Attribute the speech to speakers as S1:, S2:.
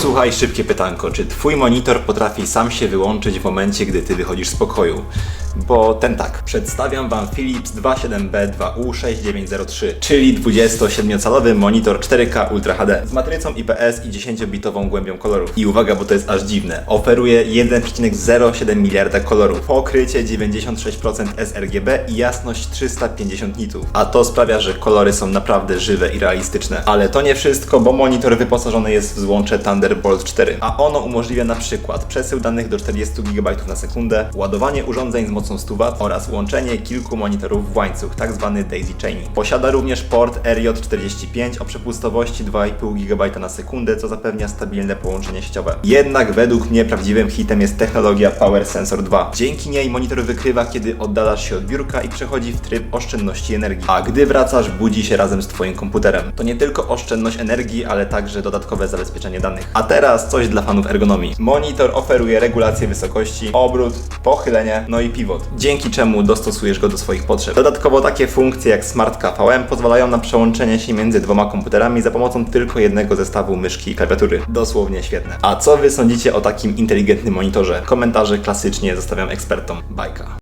S1: Słuchaj, szybkie pytanko. Czy twój monitor potrafi sam się wyłączyć w momencie, gdy ty wychodzisz z pokoju? Bo ten tak. Przedstawiam wam Philips 27B2U6903, czyli 27-calowy monitor 4K Ultra HD z matrycą IPS i 10-bitową głębią kolorów. I uwaga, bo to jest aż dziwne. Oferuje 1,07 miliarda kolorów, pokrycie 96% sRGB i jasność 350 nitów. A to sprawia, że kolory są naprawdę żywe i realistyczne. Ale to nie wszystko, bo monitor wyposażony jest w złącze Thunderbolt 4, a ono umożliwia na przykład przesył danych do 40 GB na sekundę, ładowanie urządzeń z mocą 100 W oraz łączenie kilku monitorów w łańcuch, tak zwany daisy chaining. Posiada również port RJ45 o przepustowości 2,5 GB na sekundę, co zapewnia stabilne połączenie sieciowe. Jednak według mnie prawdziwym hitem jest technologia Power Sensor 2. Dzięki niej monitor wykrywa, kiedy oddalasz się od biurka i przechodzi w tryb oszczędności energii. A gdy wracasz, budzi się razem z Twoim komputerem. To nie tylko oszczędność energii, ale także dodatkowe zabezpieczenie danych. A teraz coś dla fanów ergonomii. Monitor oferuje regulację wysokości, obrót, pochylenie, no i pivot, dzięki czemu dostosujesz go do swoich potrzeb. Dodatkowo takie funkcje jak Smart KVM pozwalają na przełączenie się między dwoma komputerami za pomocą tylko jednego zestawu myszki i klawiatury. Dosłownie świetne. A co wy sądzicie o takim inteligentnym monitorze? Komentarze klasycznie zostawiam ekspertom. Bajka.